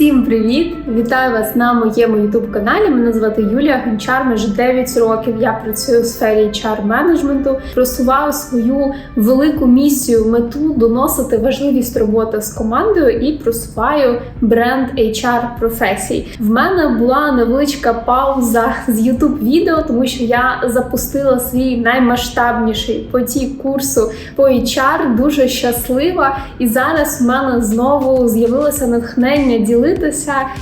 Всім привіт! Вітаю вас на моєму youtube каналі. Мене звати Юлія Гончар. Майже 9 років я працюю у сфері HR менеджменту, просуваю свою велику місію, мету доносити важливість роботи з командою і просуваю бренд HR професій. В мене була невеличка пауза з youtube відео, тому що я запустила свій наймасштабніший потік курсу по HR. Дуже щаслива, і зараз в мене знову з'явилося натхнення ділитися,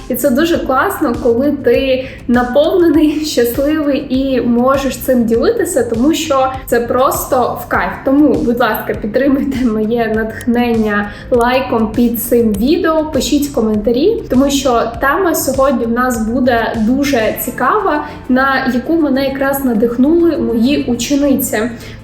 і це дуже класно, коли ти наповнений, щасливий і можеш цим ділитися, тому що це просто в кайф. Тому, будь ласка, підтримуйте моє натхнення лайком під цим відео. Пишіть коментарі, тому що тема сьогодні в нас буде дуже цікава, на яку мене якраз надихнули мої учениці.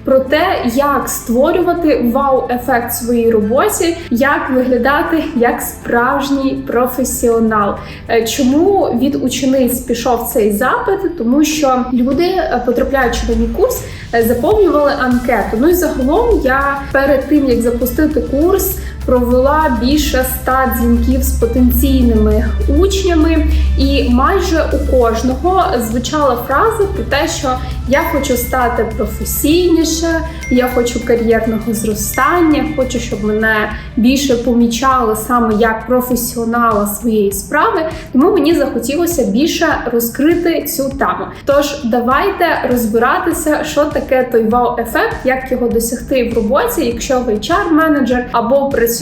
Про те, як створювати вау-ефект своїй роботі, як виглядати як справжній професіонал. Е, Чому від учениць пішов цей запит? Тому що люди, е, потрапляючи на мій курс, е, заповнювали анкету. Ну і загалом я перед тим як запустити курс. Провела більше ста дзвінків з потенційними учнями, і майже у кожного звучала фраза про те, що я хочу стати професійніше, я хочу кар'єрного зростання, хочу, щоб мене більше помічали саме як професіонала своєї справи. Тому мені захотілося більше розкрити цю тему. Тож давайте розбиратися, що таке той вау-ефект, як його досягти в роботі, якщо ви HR-менеджер або працюєте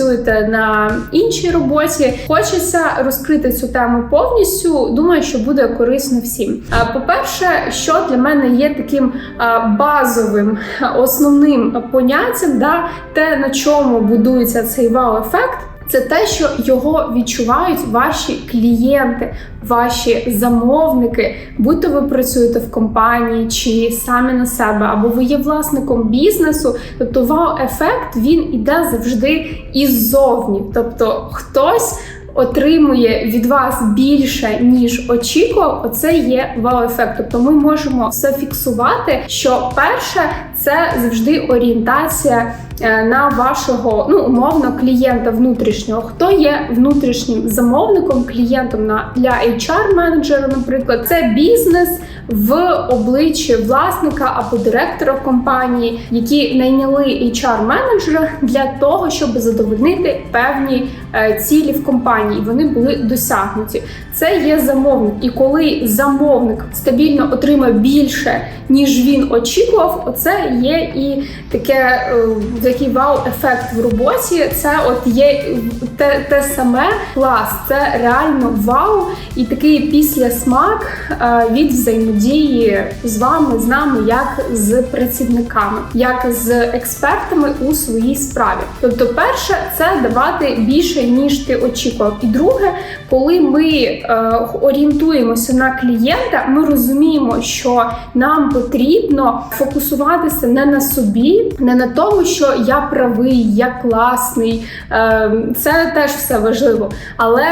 на іншій роботі. Хочеться розкрити цю тему повністю. Думаю, що буде корисно всім. По-перше, що для мене є таким базовим основним поняттям, да, те на чому будується цей вау-ефект. Це те, що його відчувають ваші клієнти, ваші замовники, будь то ви працюєте в компанії чи самі на себе, або ви є власником бізнесу. Тобто, вау-ефект він іде завжди іззовні. Тобто, хтось. Отримує від вас більше ніж очікував. Оце є вау-ефект. Тобто ми можемо зафіксувати, що перше це завжди орієнтація на вашого ну умовно клієнта внутрішнього. Хто є внутрішнім замовником, клієнтом на для HR-менеджера, наприклад, це бізнес в обличчі власника або директора компанії, які найняли HR-менеджера для того, щоб задовольнити певні е, цілі в компанії. Вони були досягнуті. Це є замовник, і коли замовник стабільно отримає більше ніж він очікував, оце є і таке е, такий вау-ефект в роботі. Це от є те, те саме клас, це реально вау, і такий післясмак е, від взаємодії з вами, з нами, як з працівниками, як з експертами у своїй справі. Тобто, перше, це давати більше ніж ти очікував. І друге, коли ми е, орієнтуємося на клієнта, ми розуміємо, що нам потрібно фокусуватися не на собі, не на тому, що я правий, я класний. Е, це теж все важливо. Але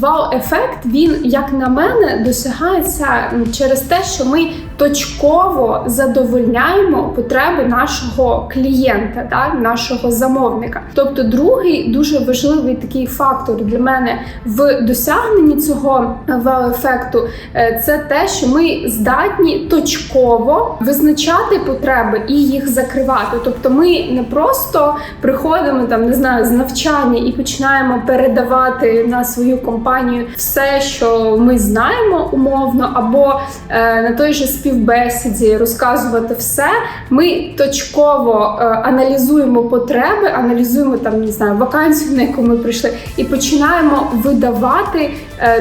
вау-ефект, він, як на мене, досягається через те, що ми точково задовольняємо потреби нашого клієнта, да, нашого замовника. Тобто, другий дуже важливий такий фактор для мене в досягненні цього вау-ефекту е, це те, що ми здатні точково визначати потреби і їх закривати. Тобто, ми не просто приходимо там, не знаю, з навчання і починаємо передавати на свою компанію все, що ми знаємо умовно, або е, на той же співбесіді розказувати все. Ми точково е, аналізуємо потреби, аналізуємо там, не знаю, вакансію, на яку ми прийшли, і починаємо видавати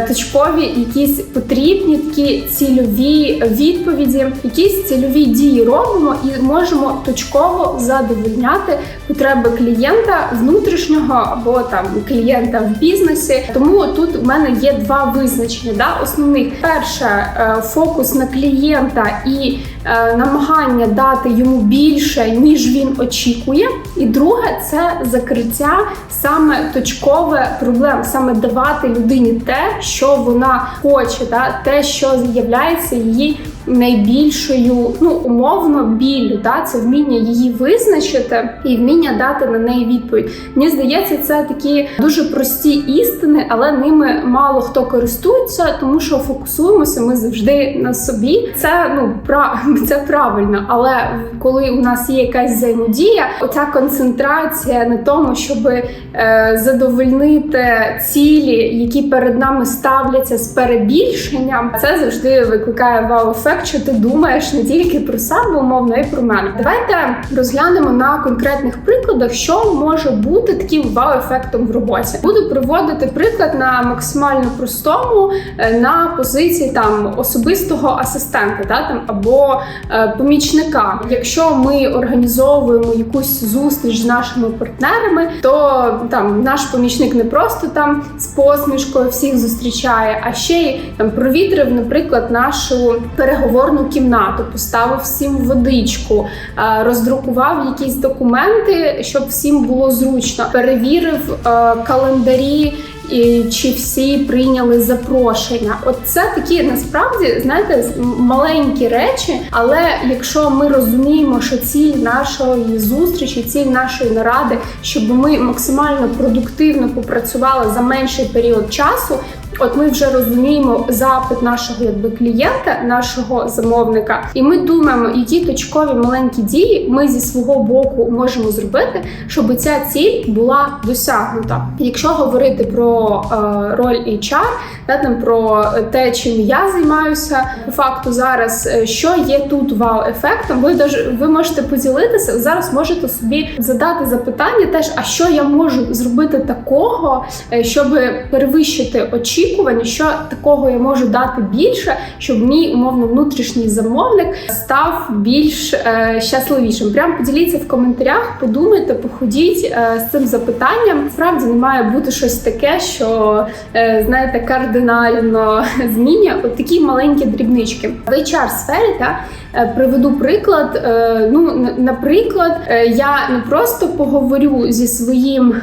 точкові якісь потрібні такі цільові відповіді, якісь цільові дії робимо і можемо точково задовольняти потреби клієнта внутрішнього або там клієнта в бізнесі. Тому тут у мене є два визначення. Да? Основних перше е, фокус на клієнта і е, намагання дати йому більше, ніж він очікує. І друге це закриття саме точкове проблем, саме давати людині те, що вона хоче, да? те, що з'являється її найбільшою, ну умовно, біллю. Да? Це вміння її визначити і вміння дати на неї відповідь. Мені здається, це такі дуже прості істини, але ними мало хто користується, тому що фокусуємося ми завжди на собі. Це ну пра це правильно, але коли у нас є якась взаємодія, оця концентрація на тому, щоб е, задовольнити цілі, які перед нами ставляться з перебільшенням, це завжди викликає вау-ефект, що ти думаєш не тільки про себе, умовно, й про мене. Давайте розглянемо на конкретних прикладах, що може бути таким вау-ефектом в роботі. Буду приводити приклад на максимально простому е, на позиції там особистого асистента, да, там або е, помічника. Якщо ми організовуємо якусь зустріч з нашими партнерами, то там наш помічник не просто там з посмішкою всіх зустрічає, а ще й там провітрив, наприклад, нашу переговорну кімнату, поставив всім водичку, е, роздрукував якісь документи, щоб всім було зручно, перевірив е, календарі. І чи всі прийняли запрошення? От це такі насправді знаєте маленькі речі. Але якщо ми розуміємо, що ціль нашої зустрічі, ціль нашої наради, щоб ми максимально продуктивно попрацювали за менший період часу. От ми вже розуміємо запит нашого якби клієнта, нашого замовника, і ми думаємо, які точкові маленькі дії ми зі свого боку можемо зробити, щоб ця ціль була досягнута. Якщо говорити про е, роль HR, да, там про те, чим я займаюся, по факту зараз е, що є тут вау-ефектом, ви даже ви можете поділитися зараз. Можете собі задати запитання, теж а що я можу зробити такого, е, щоб перевищити очі очікування, що такого я можу дати більше, щоб мій умовно внутрішній замовник став більш е, щасливішим. Прям поділіться в коментарях, подумайте, походіть е, з цим запитанням. Справді не має бути щось таке, що е, знаєте, кардинально змінює. От такі маленькі дрібнички в hr сфері та Е, приведу приклад. Е, ну, наприклад, е, я не просто поговорю зі своїм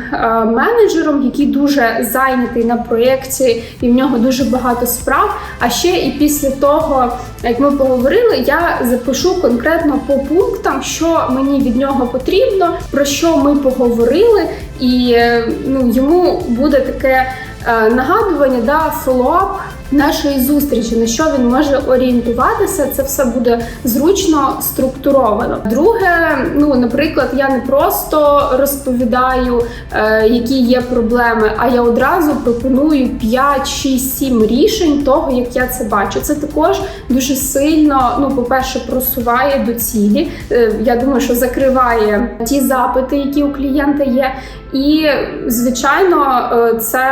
менеджером, який дуже зайнятий на проєкті, і в нього дуже багато справ. А ще і після того, як ми поговорили, я запишу конкретно по пунктам, що мені від нього потрібно, про що ми поговорили, і ну, йому буде таке нагадування, да, фоллоуап нашої зустрічі, на що він може орієнтуватися, це все буде зручно структуровано. Друге, ну наприклад, я не просто розповідаю, е, які є проблеми, а я одразу пропоную 5, 6, 7 рішень того, як я це бачу. Це також дуже сильно, ну, по-перше, просуває до цілі. Е, я думаю, що закриває ті запити, які у клієнта є. І, звичайно, е, це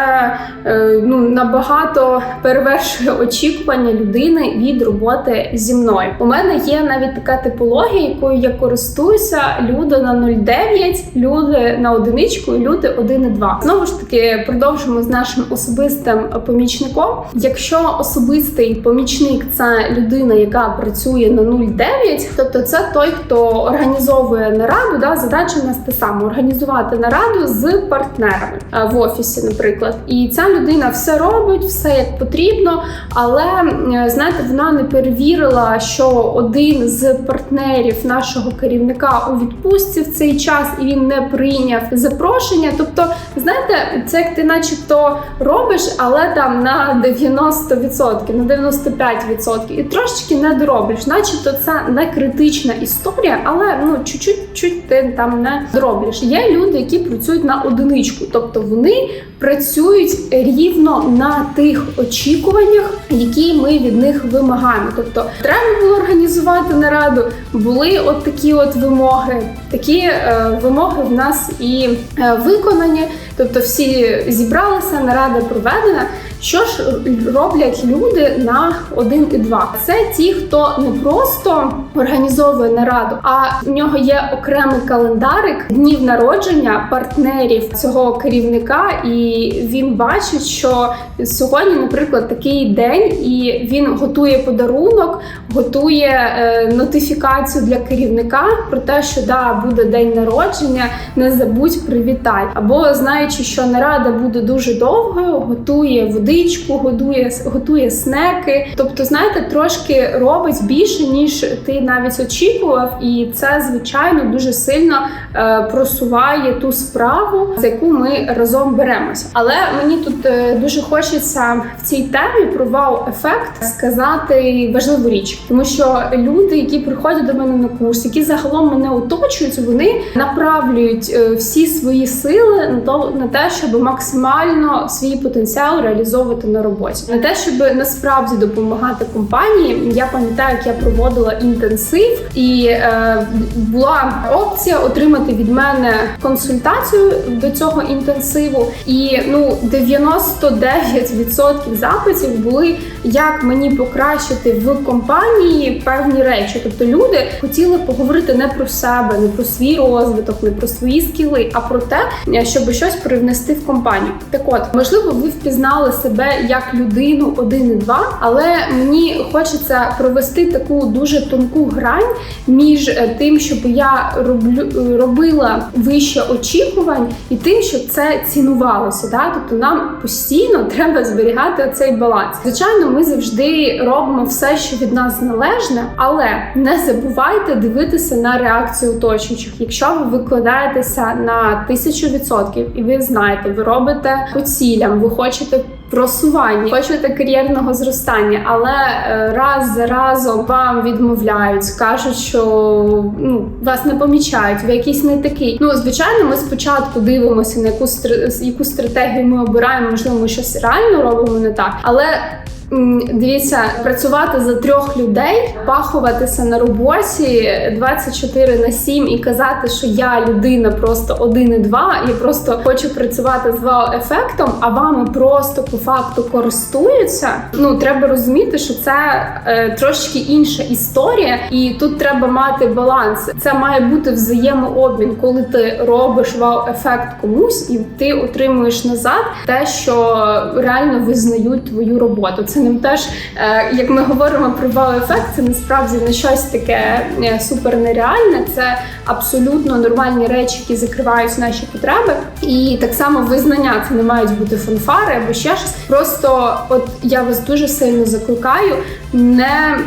е, ну набагато перевершує очікування людини від роботи зі мною. У мене є навіть така типологія, якою я користуюся: люди на 0,9, люди на одиничку, і люди 1,2. Знову ж таки, продовжимо з нашим особистим помічником. Якщо особистий помічник це людина, яка працює на 0,9, тобто це той, хто організовує нараду, да, задача у нас те саме організувати нараду з партнерами е, в офісі, наприклад. І ця людина все робить, все як потрібно, але е, знаєте, вона не перевірила, що один з партнерів нашого керівника у відпустці в цей час і він не прийняв запрошення. Тобто, знаєте, це як ти, начебто, робиш, але там на 90%, на 95% і трошечки не доробиш, начебто це не критична історія, але ну чуть-чуть ти там не доробиш. Є люди, які працюють на одиничку, тобто вони працюють рівно на тих очікуваннях, які ми від них вимагаємо. Тобто, треба було організувати нараду, були от такі от вимоги. Такі е, вимоги в нас і е, виконані, тобто всі зібралися, нарада проведена. Що ж роблять люди на 1 і 2? Це ті, хто не просто організовує нараду, а в нього є окремий календарик днів народження партнерів цього керівника, і він бачить, що сьогодні, наприклад, такий день, і він готує подарунок, готує е, нотифікацію для керівника про те, що да, буде день народження, не забудь привітай. Або знаючи, що нарада буде дуже довгою, готує води водичку, годує, готує снеки. Тобто, знаєте, трошки робить більше, ніж ти навіть очікував, і це звичайно дуже сильно е, просуває ту справу, за яку ми разом беремося. Але мені тут е, дуже хочеться в цій темі про вау-ефект сказати важливу річ, тому що люди, які приходять до мене на курс, які загалом мене оточують, вони направлюють е, всі свої сили на то на те, щоб максимально свій потенціал реалізовувати на роботі, на те, щоб насправді допомагати компанії. Я пам'ятаю, як я проводила інтенсив, і е, була опція отримати від мене консультацію до цього інтенсиву. І ну 99% запитів були, як мені покращити в компанії певні речі. Тобто люди хотіли поговорити не про себе, не про свій розвиток, не про свої скіли, а про те, щоб щось привнести в компанію. Так от, можливо, ви впізнали себе як людину один і два, але мені хочеться провести таку дуже тонку грань між е, тим, щоб я роблю робила вище очікувань, і тим, щоб це цінувалося. Да? Тобто нам постійно треба зберігати цей баланс. Звичайно, ми завжди робимо все, що від нас належне, але не забувайте дивитися на реакцію оточуючих. Якщо ви викладаєтеся на тисячу відсотків, і ви знаєте, ви робите по цілям, ви хочете. Просування, хочете кар'єрного зростання, але е, раз за разом вам відмовляють, кажуть, що ну вас не помічають, ви якийсь не такий. Ну звичайно, ми спочатку дивимося на яку яку стратегію ми обираємо. Можливо, ми щось реально робимо не так, але Дивіться, працювати за трьох людей, пахуватися на роботі 24 на 7 і казати, що я людина просто один і два, я просто хочу працювати з вау-ефектом, а вами просто по факту користуються. Ну треба розуміти, що це е, трошки інша історія, і тут треба мати баланс. Це має бути взаємообмін, коли ти робиш вау-ефект комусь, і ти отримуєш назад те, що реально визнають твою роботу. Це ним теж, е, як ми говоримо про вау-ефект, це насправді не щось таке е, супер нереальне. Це абсолютно нормальні речі, які закривають наші потреби. І так само визнання це не мають бути фанфари або ще щось. Просто, от я вас дуже сильно закликаю. Не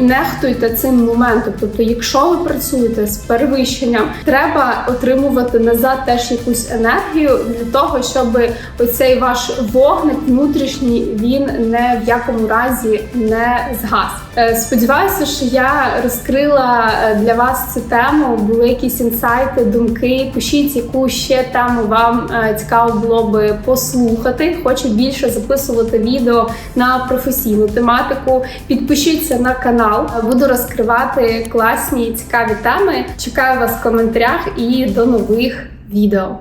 нехтуйте цим моментом. Тобто, якщо ви працюєте з перевищенням, треба отримувати назад теж якусь енергію для того, щоб оцей ваш вогник внутрішній він не в якому разі не згас. Е, Сподіваюся, що я розкрила е, для вас цю тему. Були якісь інсайти, думки. Пишіть, яку ще тему вам е, цікаво було би послухати. Хочу більше записувати відео на професійну тематику. Підпишіться на канал, буду розкривати класні і цікаві теми. Чекаю вас в коментарях і до нових відео.